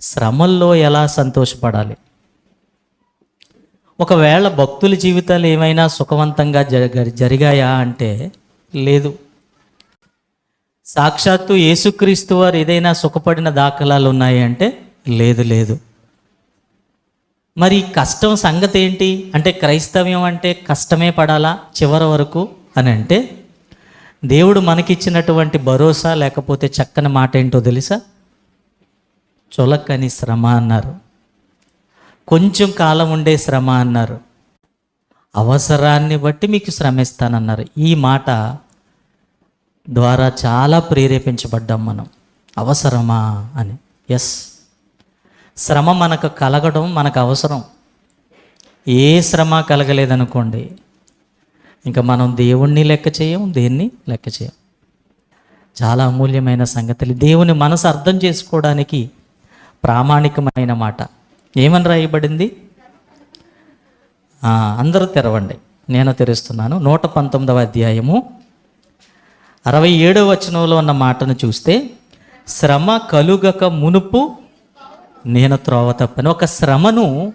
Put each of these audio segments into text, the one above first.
శ్రమల్లో ఎలా సంతోషపడాలి? ఒకవేళ భక్తుల జీవితాలు ఏమైనా సుఖవంతంగా జరగ జరిగాయా అంటే లేదు. సాక్షాత్తు యేసుక్రీస్తు వారు ఏదైనా సుఖపడిన దాఖలాలు ఉన్నాయి అంటే లేదు లేదు. మరి కష్టం సంగతి ఏంటి? అంటే క్రైస్తవ్యం అంటే కష్టమే పడాలా చివరి వరకు అని అంటే దేవుడు మనకిచ్చినటువంటి భరోసా లేకపోతే చక్కని మాట ఏంటో తెలుసా? చులకని శ్రమ అన్నారు. కొంచెం కాలం ఉండే శ్రమ అన్నారు. అవసరాన్ని బట్టి మీకు శ్రమిస్తానన్నారు. ఈ మాట ద్వారా చాలా ప్రేరేపించబడ్డాం మనం. అవసరమా అని. ఎస్ శ్రమ మనకు కలగడం మనకు అవసరం. ఏ శ్రమ కలగలేదనుకోండి ఇంకా మనం దేవుణ్ణి లెక్క చేయం దేన్ని లెక్క చేయం చాలా అమూల్యమైన సంగతులు. దేవుని మనసు అర్థం చేసుకోవడానికి ప్రామాణికమైన మాట. ఏమని రాయబడింది? అందరూ తెరవండి. నేను తెరుస్తున్నాను. నూట పంతొమ్మిదవ అధ్యాయము. అరవై ఏడవ వచనంలో ఉన్న మాటను చూస్తే శ్రమ కలుగక మునుపు నేను త్రోవ తప్పని. ఒక శ్రమను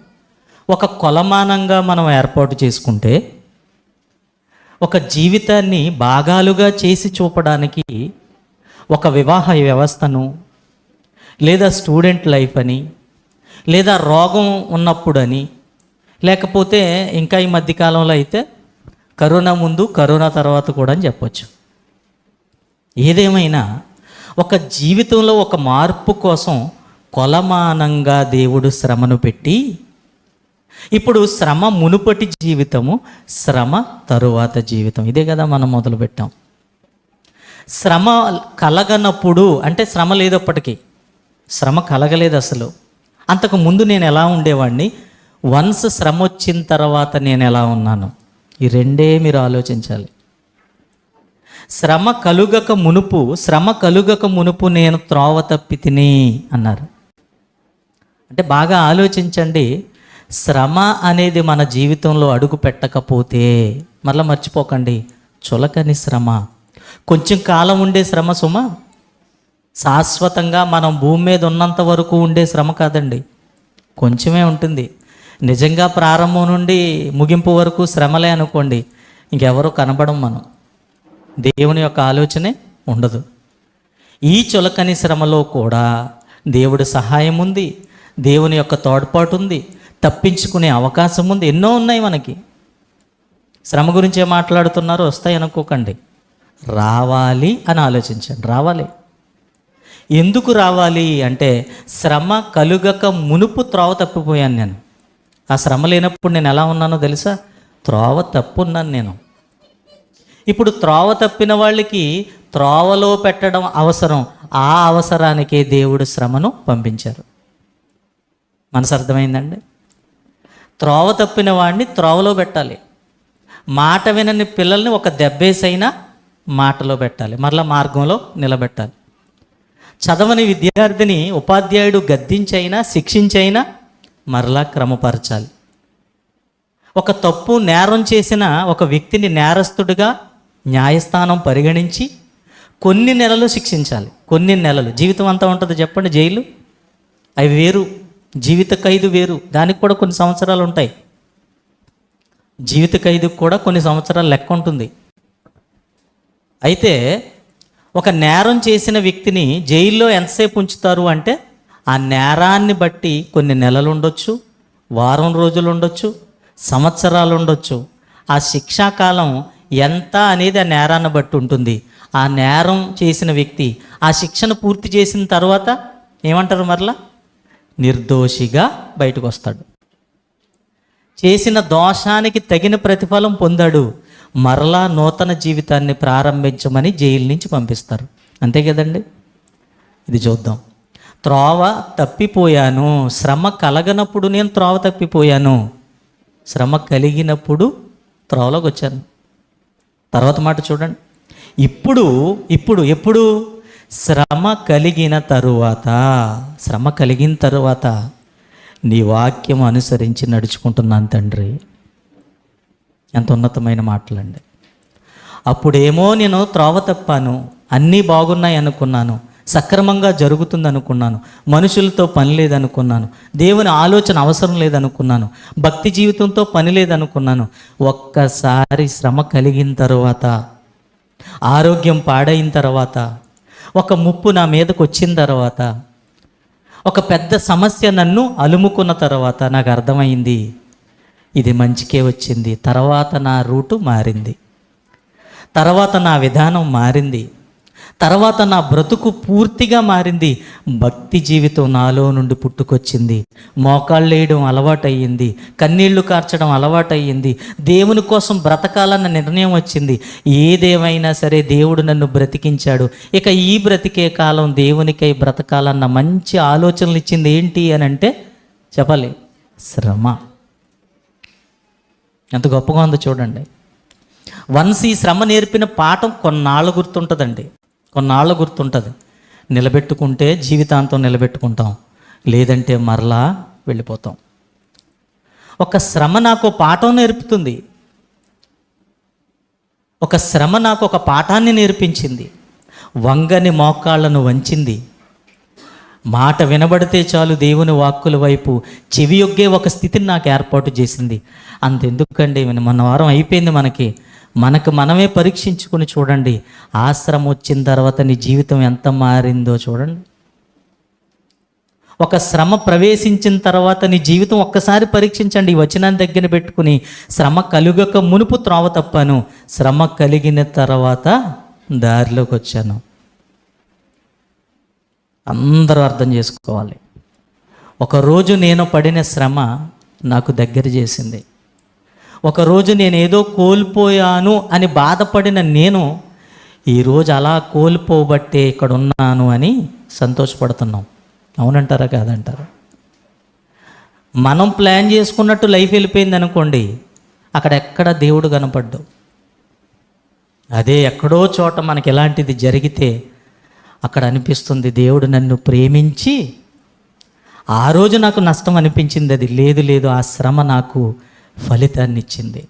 ఒక కొలమానంగా మనం ఏర్పాటు చేసుకుంటే ఒక జీవితాన్ని భాగాలుగా చేసి చూపడానికి ఒక వివాహ వ్యవస్థను లేదా స్టూడెంట్ లైఫ్ అని లేదా రోగం ఉన్నప్పుడని లేకపోతే ఇంకా ఈ మధ్యకాలంలో అయితే కరోనా ముందు కరోనా తర్వాత కూడా అని చెప్పొచ్చు. ఏదేమైనా ఒక జీవితంలో ఒక మార్పు కోసం కొలమానంగా దేవుడు శ్రమను పెట్టి ఇప్పుడు శ్రమ మునుపటి జీవితము శ్రమ తరువాత జీవితం. ఇదే కదా మనం మొదలుపెట్టాం. శ్రమ కలగనప్పుడు అంటే శ్రమ లేదప్పటికీ శ్రమ కలగలేదు అసలు. అంతకు ముందు నేను ఎలా ఉండేవాడిని వన్స్ శ్రమ వచ్చిన తర్వాత నేను ఎలా ఉన్నాను? ఈ రెండే మీరు ఆలోచించాలి. శ్రమ కలుగక మునుపు శ్రమ కలుగక మునుపు నేను త్రోవ తప్పి తిని అన్నారు. అంటే బాగా ఆలోచించండి శ్రమ అనేది మన జీవితంలో అడుగు పెట్టకపోతే మరలా మర్చిపోకండి చులకని శ్రమ. కొంచెం కాలం ఉండే శ్రమ సుమ? శాశ్వతంగా మనం భూమి మీద ఉన్నంత వరకు ఉండే శ్రమ కాదండి. కొంచెమే ఉంటుంది. నిజంగా ప్రారంభం నుండి ముగింపు వరకు శ్రమలే అనుకోండి ఇంకెవరు కనబడం మనం. దేవుని యొక్క ఆలోచనే ఉండదు. ఈ చులకని శ్రమలో కూడా దేవుడి సహాయం ఉంది. దేవుని యొక్క తోడ్పాటు ఉంది. తప్పించుకునే అవకాశం ఉంది. ఎన్నో ఉన్నాయి మనకి. శ్రమ గురించి ఏం మాట్లాడుతున్నారో వస్తాయి అనుకోకండి. రావాలి అని ఆలోచించండి. రావాలి. ఎందుకు రావాలి అంటే శ్రమ కలుగక మునుపు త్రోవ తప్పిపోయాను నేను. ఆ శ్రమ లేనప్పుడు నేను ఎలా ఉన్నానో తెలుసా? త్రోవ తప్పున్నాను నేను. ఇప్పుడు త్రోవ తప్పిన వాళ్ళకి త్రోవలో పెట్టడం అవసరం. ఆ అవసరానికే దేవుడు శ్రమను పంపించారు. మనసు అర్థమైందండి? త్రోవ తప్పిన వాడిని త్రోవలో పెట్టాలి. మాట వినని పిల్లల్ని ఒక దెబ్బేసైనా మాటలో పెట్టాలి. మరలా మార్గంలో నిలబెట్టాలి. చదవని విద్యార్థిని ఉపాధ్యాయుడు గద్దించైనా శిక్షించైనా మరలా క్రమపరచాలి. ఒక తప్పు నేరం చేసిన ఒక వ్యక్తిని నేరస్తుడిగా న్యాయస్థానం పరిగణించి కొన్ని నెలలు శిక్షించాలి. కొన్ని నెలలు. జీవితం అంతా ఉంటుంది చెప్పండి జైలు? అవి వేరు. జీవిత ఖైదు వేరు. దానికి కూడా కొన్ని సంవత్సరాలు ఉంటాయి. జీవిత ఖైదుకు కూడా కొన్ని సంవత్సరాలు లెక్క ఉంటుంది. అయితే ఒక నేరం చేసిన వ్యక్తిని జైల్లో ఎంతసేపు ఉంచుతారు అంటే ఆ నేరాన్ని బట్టి కొన్ని నెలలు ఉండొచ్చు వారం రోజులు ఉండొచ్చు సంవత్సరాలు ఉండొచ్చు. ఆ శిక్షాకాలం ఎంత అనేది ఆ నేరాన్ని బట్టి ఉంటుంది. ఆ నేరం చేసిన వ్యక్తి ఆ శిక్షను పూర్తి చేసిన తర్వాత ఏమంటారు మరలా? నిర్దోషిగా బయటకు వస్తాడు. చేసిన దోషానికి తగిన ప్రతిఫలం పొందాడు. మరలా నూతన జీవితాన్ని ప్రారంభించమని జైలు నుంచి పంపిస్తారు. అంతే కదండి? ఇది చూద్దాం. త్రోవ తప్పిపోయాను శ్రమ కలగనప్పుడు నేను త్రోవ తప్పిపోయాను. శ్రమ కలిగినప్పుడు త్రోవలోకి వచ్చాను. తర్వాత మాట చూడండి. ఇప్పుడు ఇప్పుడు ఎప్పుడు? శ్రమ కలిగిన తరువాత. శ్రమ కలిగిన తరువాత నీ వాక్యం అనుసరించి నడుచుకుంటున్నాను తండ్రి. ఎంత ఉన్నతమైన మాటలండి. అప్పుడేమో నేను త్రోవ తప్పాను అన్నీ బాగున్నాయి అనుకున్నాను సక్రమంగా జరుగుతుంది అనుకున్నాను మనుషులతో పని లేదనుకున్నాను దేవుని ఆలోచన అవసరం లేదనుకున్నాను భక్తి జీవితంతో పని లేదనుకున్నాను ఒక్కసారి శ్రమ కలిగిన తర్వాత ఆరోగ్యం పాడైన తర్వాత ఒక ముప్పు నా మీదకు వచ్చిన తర్వాత ఒక పెద్ద సమస్య నన్ను అలుముకున్న తర్వాత నాకు అర్థమైంది ఇది మంచికే వచ్చింది. తర్వాత నా రూటు మారింది. తర్వాత నా విధానం మారింది. తర్వాత నా బ్రతుకు పూర్తిగా మారింది. భక్తి జీవితం నాలో నుండి పుట్టుకొచ్చింది. మోకాళ్ళు వేయడం అలవాటయ్యింది. కన్నీళ్ళు కార్చడం అలవాటయ్యింది. దేవుని కోసం బ్రతకాలన్న నిర్ణయం వచ్చింది. ఏదేమైనా సరే దేవుడు నన్ను బ్రతికించాడు. ఇక ఈ బ్రతికే కాలం దేవునికై బ్రతకాలన్న మంచి ఆలోచనలు ఇచ్చింది ఏంటి అని అంటే చెప్పాలి. శ్రమ. ఎంత గొప్పగా ఉందో చూడండి. వన్స్ ఈ శ్రమ నేర్పిన పాఠం కొన్నాళ్ళు గుర్తుంటుందండి. కొన్నాళ్ళు గుర్తుంటుంది. నిలబెట్టుకుంటే జీవితాంతం నిలబెట్టుకుంటాం. లేదంటే మరలా వెళ్ళిపోతాం. ఒక శ్రమ నాకు పాఠం నేర్పుతుంది. ఒక శ్రమ నాకు ఒక పాఠాన్ని నేర్పించింది. వంగని మోకాళ్ళను వంచింది. మాట వినబడితే చాలు దేవుని వాక్కుల వైపు చెవి యొగ్గే ఒక స్థితిని నాకు ఏర్పాటు చేసింది. అంతెందుకండి మన వారం అయిపోయింది మనకి. మనకు మనమే పరీక్షించుకుని చూడండి ఆశ్రమం వచ్చిన తర్వాత నీ జీవితం ఎంత మారిందో చూడండి. ఒక శ్రమ ప్రవేశించిన తర్వాత నీ జీవితం ఒక్కసారి పరీక్షించండి. ఈ వచనాన్ని దగ్గర పెట్టుకుని శ్రమ కలుగక మునుపు త్రోవ తప్పాను. శ్రమ కలిగిన తర్వాత దారిలోకి వచ్చాను. అందరూ అర్థం చేసుకోవాలి. ఒకరోజు నేను పడిన శ్రమ నాకు దగ్గర చేసింది. ఒకరోజు నేను ఏదో కోల్పోయాను అని బాధపడిన నేను ఈరోజు అలా కోల్పోబట్టే ఇక్కడ ఉన్నాను అని సంతోషపడుతున్నాం. అవునంటారా కాదంటారా? మనం ప్లాన్ చేసుకున్నట్టు లైఫ్ వెళ్ళిపోయింది అనుకోండి అక్కడ ఎక్కడ దేవుడు కనపడ్డు. అదే ఎక్కడో చోట మనకి ఎలాంటిది జరిగితే అక్కడ అనిపిస్తుంది దేవుడు నన్ను ప్రేమించి ఆ రోజు నాకు నష్టం అనిపించింది అది లేదు లేదు ఆ శ్రమ నాకు ఫలితాన్ని ఇచ్చింది.